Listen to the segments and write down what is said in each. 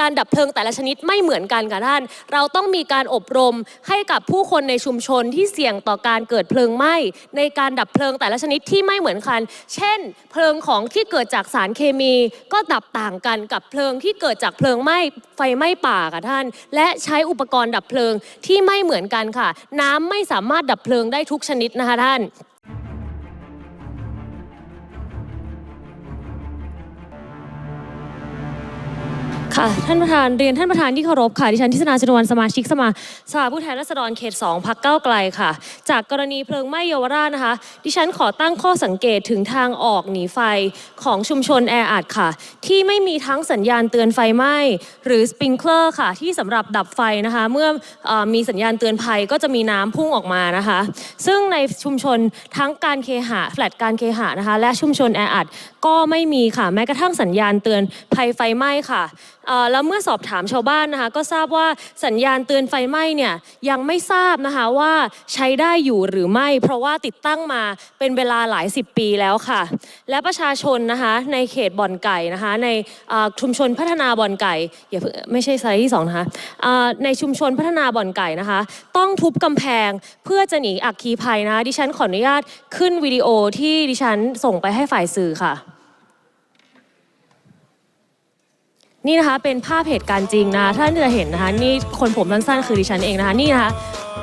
การดับเพลิงแต่ละชนิดไม่เหมือนกันค่ะท่าน เราต้องมีการอบรมให้กับผู้คนในชุมชนที่เสี่ยงต่อการเกิดเพลิงไหม้ในการดับเพลิงแต่ละชนิดที่ไม่เหมือนกัน เช่น เพลิงของที่เกิดจากสารเคมีก็ดับต่างกันกับเพลิงที่เกิดจากเพลิงไหม้ไฟไหม้ป่าค่ะท่าน และใช้อุปกรณ์ดับเพลิงที่ไม่เหมือนกันค่ะ น้ำไม่สามารถดับเพลิงได้ทุกชนิดนะคะท่าน ค่ะ ท่านประธานเรียนท่านประธานที่เคารพค่ะดิฉันทิศนาจนวนสมาชิกสมาสภาผู้แทนราษฎรเขต2พักเก้าไกลค่ะ จากกรณีเพลิงไหม้เยาวราชนะคะ ดิฉันขอตั้งข้อสังเกตถึงทางออกหนีไฟของชุมชนแออัดค่ะ ที่ไม่มีทั้งสัญญาณเตือนไฟไหม้หรือสปริงเกอร์ค่ะ ที่สำหรับดับไฟนะคะ เมื่อออมีสัญญาณเตือนภัยก็จะมีน้ำพุ่งออกมานะคะ ซึ่งในชุมชนทั้งการเคหะแฟลตการเคหะนะคะ และชุมชนแออัดก็ไม่มีค่ะแม้กระทั่งสัญญาณเตือนภัยไฟไหม้ค่ะแล้วเมื่อสอบถามชาวบ้านนะคะก็ทราบว่าสัญญาณเตือนไฟไหม้เนี่ยยังไม่ทราบนะคะว่าใช้ได้อยู่หรือไม่ เพราะว่าติดตั้งมาเป็นเวลาหลายสิบปีแล้วค่ะ และประชาชนนะคะในเขตบ่อนไก่นะคะในชุมชนพัฒนาบ่อนไก่อย่าไม่ใช่ไซส์ที่สองนะคะในชุมชนพัฒนาบ่อนไก่นะคะ ต้องทุบกำแพงเพื่อจะหนีอัคคีภัยนะคะดิฉันขออนุญาตขึ้นวิดีโอที่ดิฉันส่งไปให้ฝ่ายสื่อค่ะ นี่นะคะเป็นภาพเหตุการณ์จริงนะคะท่านจะเห็นนะคะนี่คนผมสั้นๆคือดิฉันเองนะคะนี่นะคะ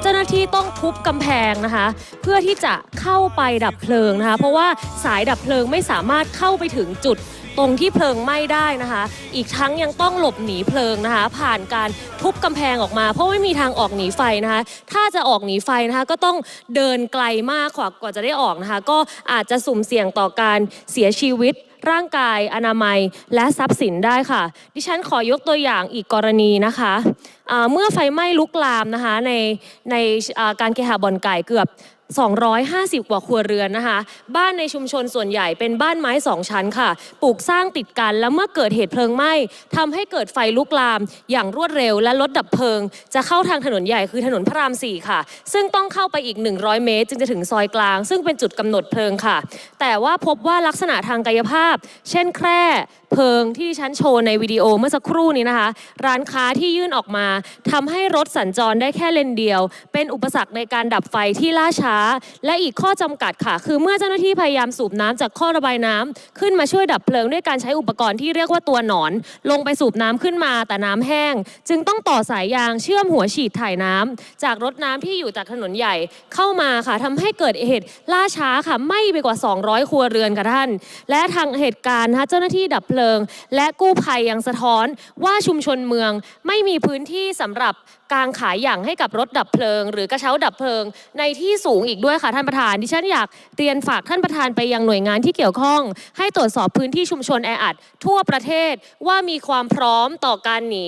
เจ้าหน้าที่ต้องทุบกำแพงนะคะ เพื่อที่จะเข้าไปดับเพลิงนะคะ เพราะว่าสายดับเพลิงไม่สามารถเข้าไปถึงจุดตรงที่เพลิงไหม้ได้นะคะ อีกทั้งยังต้องหลบหนีเพลิงนะคะ ผ่านการทุบกำแพงออกมา เพราะไม่มีทางออกหนีไฟนะคะ ถ้าจะออกหนีไฟนะคะ ก็ต้องเดินไกลมากกว่ากว่าจะได้ออกนะคะ ก็อาจจะสุ่มเสี่ยงต่อการเสียชีวิต ร่างกายอนามัย และทรัพย์สินได้ค่ะ ดิฉันขอยกตัวอย่างอีกกรณีนะคะเมื่อไฟไหม้ลุกลามนะคะในในการเคหะบ่อนไก่เกือบ 250 กว่าครัวเรือนนะคะ บ้านในชุมชนส่วนใหญ่เป็นบ้านไม้สองชั้นค่ะ ปลูกสร้างติดกันแล้วเมื่อเกิดเหตุเพลิงไหม้ทำให้เกิดไฟลุกลาม อย่างรวดเร็วและรถดับเพลิง จะเข้าทางถนนใหญ่คือถนนพระราม 4 ค่ะ ซึ่งต้องเข้าไปอีก 100 เมตร จึงจะถึงซอยกลาง ซึ่งเป็นจุดกำหนดเพลิงค่ะ แต่ว่าพบว่าลักษณะทางกายภาพ เช่นแคร่เพลิงที่ดิฉันโชว์ในวิดีโอเมื่อสักครู่นี้นะคะ ร้านค้าที่ยื่นออกมาทำให้รถสัญจรได้แค่เลนเดียว เป็นอุปสรรคในการดับไฟที่ล่าช้าและอีกข้อจำกัดค่ะ คือเมื่อเจ้าหน้าที่พยายามสูบน้ำจากข้อระบายน้ำขึ้นมาช่วยดับเพลิงด้วยการใช้อุปกรณ์ที่เรียกว่าตัวหนอน ลงไปสูบน้ำขึ้นมาแต่น้ำแห้ง จึงต้องต่อสายยางเชื่อมหัวฉีดถ่ายน้ำจากรถน้ำที่อยู่จากถนนใหญ่เข้ามาค่ะทำให้เกิดเหตุล่าช้าค่ะไม้ไปกว่า 200 ครัวเรือนค่ะท่าน และทางเหตุการณ์นะเจ้าหน้าที่ดับเพลิง และกู้ภัยยังสะท้อนว่าชุมชนเมืองไม่มีพื้นที่สำหรับ กางขายอย่างให้กับรถดับเพลิง หรือกระเช้าดับเพลิง ในที่สูงอีกด้วยค่ะท่านประธาน ดิฉันอยากเรียนฝากท่านประธานไปยังหน่วยงานที่เกี่ยวข้อง ให้ตรวจสอบพื้นที่ชุมชนแออัดทั่วประเทศว่ามีความพร้อมต่อการหนี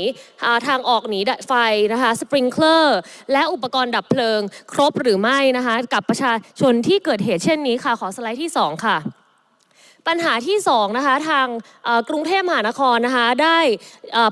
ทางออกหนีไฟนะคะสปริงเกอร์และอุปกรณ์ดับเพลิง ครบหรือไม่นะคะ กับประชาชนที่เกิดเหตุเช่นนี้ค่ะ ขอสไลด์ที่สองค่ะ ปัญหาที่2นะคะทางกรุงเทพมหานครนะคะได้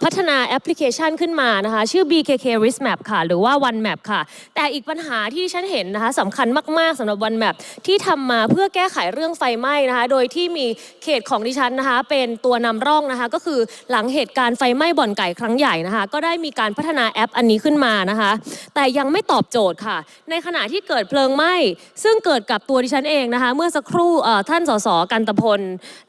พัฒนาแอปพลิเคชันขึ้นมานะคะชื่อ BKK Risk Map ค่ะ หรือว่า One Map ค่ะ แต่อีกปัญหาที่ฉันเห็นนะคะสำคัญมากๆสำหรับ One Map ที่ทำมาเพื่อแก้ไขเรื่องไฟไหม้นะคะโดยที่มีเขตของดิฉันนะคะเป็นตัวนำร่องนะคะก็คือหลังเหตุการณ์ไฟไหม้บ่อนไก่ครั้งใหญ่นะคะก็ได้มีการพัฒนาแอปอันนี้ขึ้นมานะคะแต่ยังไม่ตอบโจทย์ค่ะ ในขณะที่เกิดเพลิงไหม้ซึ่งเกิดกับตัวดิฉันเองนะคะเมื่อสักครู่ท่านสสกันตพล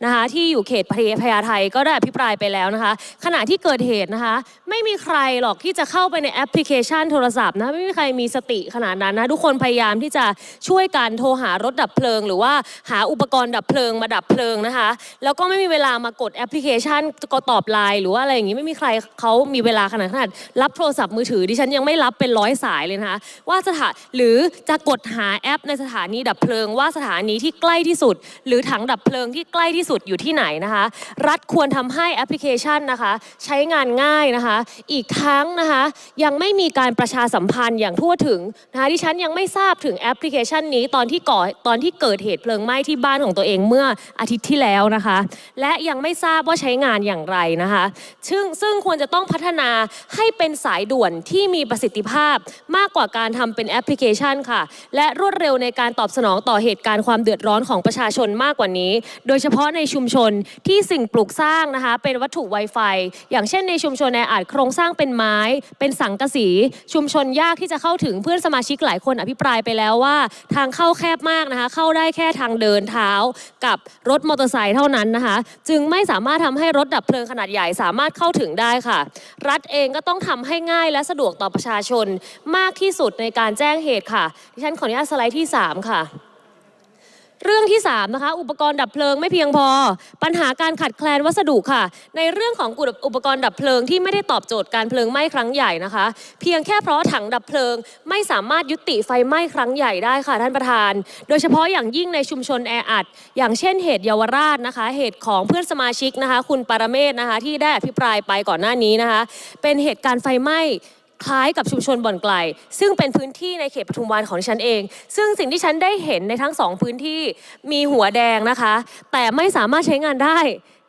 นะคะที่อยู่เขตพญพญาไทก็ได้อภิปรายไปแล้วนะคะ ขณะที่เกิดเหตุนะคะไม่มีใครหรอกที่จะเข้าไปในแอปพลิเคชันโทรศัพท์นะไม่มีใครมีสติขนาดนั้นนะทุกคนพยายามที่จะช่วยกันโทรหารถดับเพลิง หรือว่าหาอุปกรณ์ดับเพลิงมาดับเพลิงนะคะ แล้วก็ไม่มีเวลามากดแอปพลิเคชันก็ตอบไลน์หรือว่าอะไรอย่างนี้ไม่มีใครเขามีเวลาขนาดขนาดรับโทรศัพท์มือถือดิฉันยังไม่รับเป็นร้อยสายเลยนะคะว่าสถานหรือจะกดหาแอปในสถานีดับเพลิง ว่าสถานีที่ใกล้ที่สุด หรือถังดับเพลิงที่ใกล้ที่สุดอยู่ที่ไหนนะคะ รัฐควรทำให้แอปพลิเคชันนะคะ ใช้งานง่ายนะคะ อีกทั้งนะคะ ยังไม่มีการประชาสัมพันธ์อย่างทั่วถึงนะคะดิฉันยังไม่ทราบถึงแอปพลิเคชันนี้ตอนที่ก่อตอนที่เกิดเหตุเพลิงไหม้ที่บ้านของตัวเองเมื่ออาทิตย์ที่แล้วนะคะ และยังไม่ทราบว่าใช้งานอย่างไรนะคะ ซึ่งซึ่งควรจะต้องพัฒนาให้เป็นสายด่วนที่มีประสิทธิภาพมากกว่าการทำเป็นแอปพลิเคชันค่ะ และรวดเร็วในการตอบสนองต่อเหตุการณ์ความเดือดร้อนของประชาชนมากกว่านี้โดยเฉพาะในชุมชนที่สิ่งปลูกสร้างนะคะ เป็นวัตถุ Wi-Fi อย่างเช่นในชุมชนในอาจโครงสร้างเป็นไม้ เป็นสังกะสี ชุมชนยากที่จะเข้าถึงเพื่อนสมาชิกหลายคนอภิปรายไปแล้วว่า ทางเข้าแคบมากนะคะ เข้าได้แค่ทางเดินเท้ากับรถมอเตอร์ไซค์เท่านั้นนะคะ จึงไม่สามารถทำให้รถดับเพลิงขนาดใหญ่สามารถเข้าถึงได้ค่ะ รัฐเองก็ต้องทำให้ง่ายและสะดวกต่อประชาชนมากที่สุดในการแจ้งเหตุค่ะ ดิฉันขออนุญาตสไลด์ที่ 3 ค่ะ เรื่องที่3นะคะอุปกรณ์ดับเพลิงไม่เพียงพอ ปัญหาการขาดแคลนวัสดุค่ะ ในเรื่องของอุปกรณ์ดับเพลิงที่ไม่ได้ตอบโจทย์การเพลิงไหม้ครั้งใหญ่นะคะ เพียงแค่เพราะถังดับเพลิง ไม่สามารถยุติไฟไหม้ครั้งใหญ่ได้ค่ะท่านประธาน โดยเฉพาะอย่างยิ่งในชุมชนแออัดอย่างเช่นเหตุเยาวราชนะคะ เหตุของเพื่อนสมาชิกนะคะ คุณปารเมศนะคะที่ได้อภิปรายไปก่อนหน้านี้นะคะ เป็นเหตุการณ์ไฟไหม้ คล้ายกับชุมชนบ่อนไกล ซึ่งเป็นพื้นที่ในเขตปทุมวันของดิฉันเอง ซึ่งสิ่งที่ฉันได้เห็นในทั้งสองพื้นที่มีหัวแดงนะคะ แต่ไม่สามารถใช้งานได้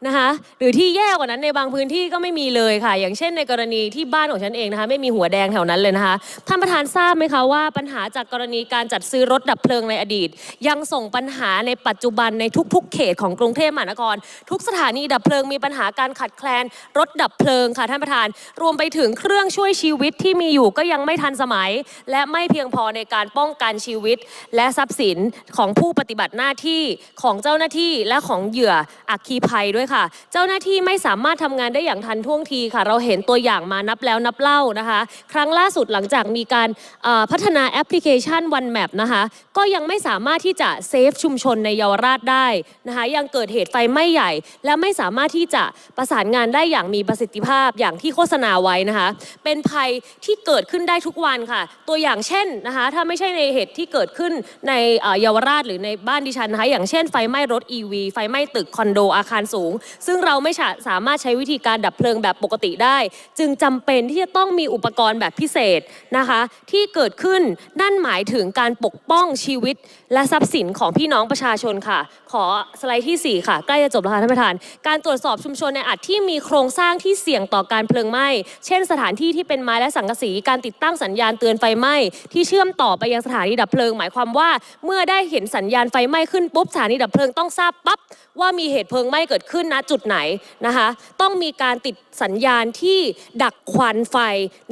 นะคะหรือที่แย่กว่านั้นในบางพื้นที่ก็ไม่มีเลยค่ะ อย่างเช่นในกรณีที่บ้านของฉันเองนะคะไม่มีหัวแดงแถวนั้นเลยนะคะท่านประธานทราบไหมคะว่าปัญหาจากกรณีการจัดซื้อรถดับเพลิงในอดีต ยังส่งปัญหาในปัจจุบันในทุก ๆ เขตของกรุงเทพมหานคร ทุกสถานีดับเพลิงมีปัญหาการขัดแคลนรถดับเพลิงค่ะท่านประธาน รวมไปถึงเครื่องช่วยชีวิตที่มีอยู่ก็ยังไม่ทันสมัย และไม่เพียงพอในการป้องกันชีวิต และทรัพย์สินของผู้ปฏิบัติหน้าที่ของเจ้าหน้าที่และของเหยื่ออัคคีภัยด้วยค่ะเจ้าหน้าที่ไม่สามารถทำงานได้อย่างทันท่วงทีค่ะ เราเห็นตัวอย่างมานับแล้วนับเล่านะคะ ครั้งล่าสุดหลังจากมีการเอ่อพัฒนาแอปพลิเคชัน One Map นะคะ ก็ยังไม่สามารถที่จะเซฟชุมชนในเยาวราชได้นะคะ ยังเกิดเหตุไฟไหม้ใหญ่ และไม่สามารถที่จะประสานงานได้อย่างมีประสิทธิภาพอย่างที่โฆษณาไว้นะคะ เป็นภัยที่เกิดขึ้นได้ทุกวันค่ะ ตัวอย่างเช่นนะคะ ถ้าไม่ใช่ในเหตุที่เกิดขึ้นในเอ่อเยาวราชหรือในบ้านดิฉันนะคะ อย่างเช่นไฟไหม้รถ EV ไฟไหม้ตึกคอนโดอาคารสูงซึ่งเราไม่สามารถใช้วิธีการดับเพลิงแบบปกติได้ จึงจำเป็นที่จะต้องมีอุปกรณ์แบบพิเศษนะคะ ที่เกิดขึ้นนั่นหมายถึงการปกป้องชีวิต และทรัพย์สินของพี่น้องประชาชนค่ะ ขอสไลด์ที่ 4 ค่ะ ใกล้จะจบแล้วค่ะท่านประธาน การตรวจสอบชุมชนในอาจที่มีโครงสร้างที่เสี่ยงต่อการเพลิงไหม้เช่น สถานที่ที่เป็นไม้และสังกะสีการติดตั้งสัญญาณเตือนไฟไหม้ที่เชื่อมต่อไปยังสถานีดับเพลิง หมายความว่า เมื่อได้เห็นสัญญาณไฟไหม้ขึ้นปุ๊บสถานีดับเพลิงต้องทราบปั๊บว่ามีเหตุเพลิงไหม้เกิดขึ้นณจุดไหนนะคะ ต้องมีการติดสัญญาณที่ดักควันไฟ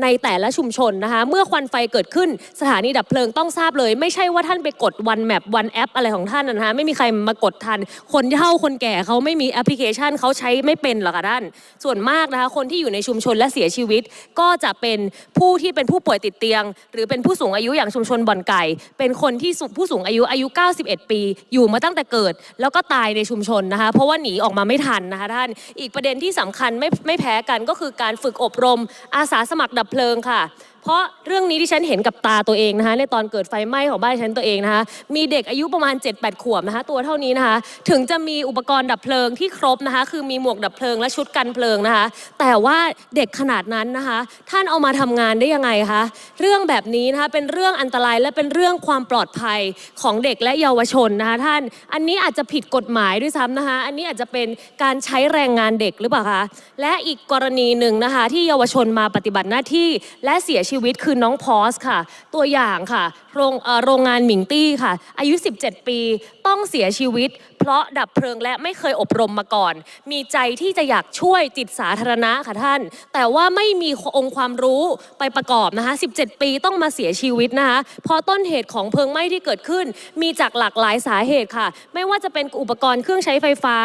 ในแต่ละชุมชนนะคะ เมื่อควันไฟเกิดขึ้นสถานีดับเพลิงต้องทราบเลย ไม่ใช่ว่าท่านไปกดวันแมปวันแอปอะไรของท่านนะคะไม่มีใครมากดทัน คนเฒ่าคนแก่เขาไม่มีแอปพลิเคชันเขาใช้ไม่เป็นหรอกค่ะท่าน ส่วนมากนะคะคนที่อยู่ในชุมชนและเสียชีวิต ก็จะเป็นผู้ที่เป็นผู้ป่วยติดเตียง หรือเป็นผู้สูงอายุอย่างชุมชนบ่อนไก่ เป็นคนที่ผู้สูงอายุอายุ 91 ปี อยู่มาตั้งแต่เกิด แล้วก็ตายในชุมชนนะคะเพราะว่าหนีออกมาไม่ทันนะคะท่านอีกประเด็นที่สำคัญไม่ไม่แพ้กันก็คือการฝึกอบรมอาสาสมัครดับเพลิงค่ะ เพราะเรื่องนี้ที่ฉันเห็นกับตาตัวเองนะคะ ในตอนเกิดไฟไหม้ของบ้านฉันตัวเองนะคะ มีเด็กอายุประมาณ 7-8 ขวบนะคะ ตัวเท่านี้นะคะ ถึงจะมีอุปกรณ์ดับเพลิงที่ครบนะคะ คือมีหมวกดับเพลิงและชุดกันเพลิงนะคะ แต่ว่าเด็กขนาดนั้นนะคะ ท่านเอามาทำงานได้ยังไงคะ เรื่องแบบนี้นะคะ เป็นเรื่องอันตรายและเป็นเรื่องความปลอดภัยของเด็กและเยาวชนนะคะท่าน อันนี้อาจจะผิดกฎหมายด้วยซ้ำนะคะ อันนี้อาจจะเป็นการใช้แรงงานเด็กหรือเปล่าคะ และอีกกรณีหนึ่งนะคะ ที่เยาวชนมาปฏิบัติหน้าที่และเสียชีวิตคือน้องพอสค่ะ ตัวอย่างค่ะ โรงเอ่อโรงงานหมิงตี้ค่ะ อายุ 17 ปี ต้องเสียชีวิต เพราะดับเพลิงและไม่เคยอบรมมาก่อน มีใจที่จะอยากช่วยจิตสาธารณะค่ะท่าน แต่ว่าไม่มีองค์ความรู้ไปประกอบนะคะ17 ปีต้องมาเสียชีวิตนะคะเพราะต้นเหตุของเพลิงไหม้ที่เกิดขึ้น มีจากหลากหลายสาเหตุค่ะ ไม่ว่าจะเป็นอุปกรณ์เครื่องใช้ไฟฟ้า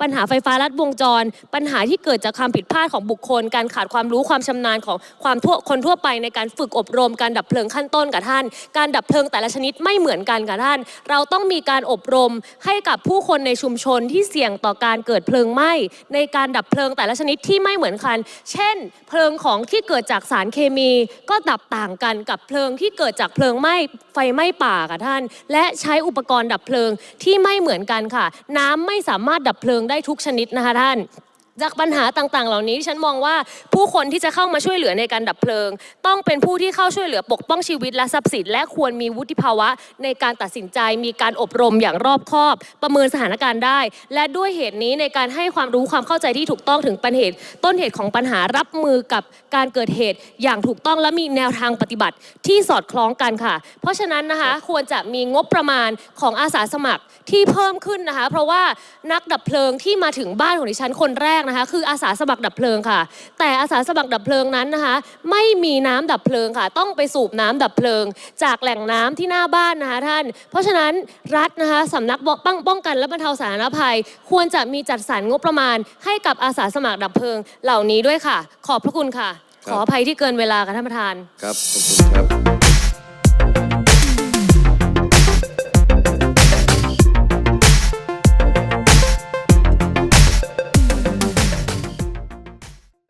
ปัญหาไฟฟ้าลัดวงจร ปัญหาที่เกิดจากความผิดพลาดของบุคคล การขาดความรู้ความชำนาญของความทั่วคนทั่วไปในการฝึกอบรมการดับเพลิงขั้นต้นกับท่าน การดับเพลิงแต่ละชนิดไม่เหมือนกันกับท่าน เราต้องมีการอบรมให้กับผู้คนในชุมชนที่เสี่ยงต่อการเกิดเพลิงไหม้ในการดับเพลิงแต่ละชนิดที่ไม่เหมือนกัน เช่น เพลิงของที่เกิดจากสารเคมี ก็ดับต่างกันกับเพลิงที่เกิดจากเพลิงไหม้ไฟไหม้ป่าค่ะท่าน และใช้อุปกรณ์ดับเพลิงที่ไม่เหมือนกันค่ะ น้ำไม่สามารถดับเพลิงได้ทุกชนิดนะคะท่าน จากปัญหาต่างๆ เหล่านี้ที่ฉันมองว่าผู้คนที่จะเข้ามาช่วยเหลือในการดับเพลิง ต้องเป็นผู้ที่เข้าช่วยเหลือปกป้องชีวิตและทรัพย์สินและควรมีวุฒิภาวะ ในการตัดสินใจมีการอบรมอย่างรอบคอบ ประเมินสถานการณ์ได้ และด้วยเหตุนี้ในการให้ความรู้ความเข้าใจที่ถูกต้องถึงปัญเหตุต้นเหตุของปัญหารับมือกับการเกิดเหตุอย่างถูกต้องและมีแนวทางปฏิบัติที่สอดคล้องกันค่ะ เพราะฉะนั้นนะคะควรจะมีงบประมาณของอาสาสมัครที่เพิ่มขึ้นนะคะ เพราะว่านักดับเพลิงที่มาถึงบ้านของดิฉันคนแรกนะคะคืออาสาสมัครดับเพลิงค่ะ แต่อาสาสมัครดับเพลิงนั้นนะคะ ไม่มีน้ำดับเพลิงค่ะ ต้องไปสูบน้ำดับเพลิง จากแหล่งน้ำที่หน้าบ้านนะคะท่าน เพราะฉะนั้นรัฐนะคะสำนักป้องป้องกันและบรรเทาสาธารณภัย ควรจะมีจัดสรรงบประมาณ ให้กับอาสาสมัครดับเพลิงเหล่านี้ด้วยค่ะ ขอบพระคุณค่ะ ขออภัยที่เกินเวลาค่ะท่านประธาน ครับขอบคุณครับ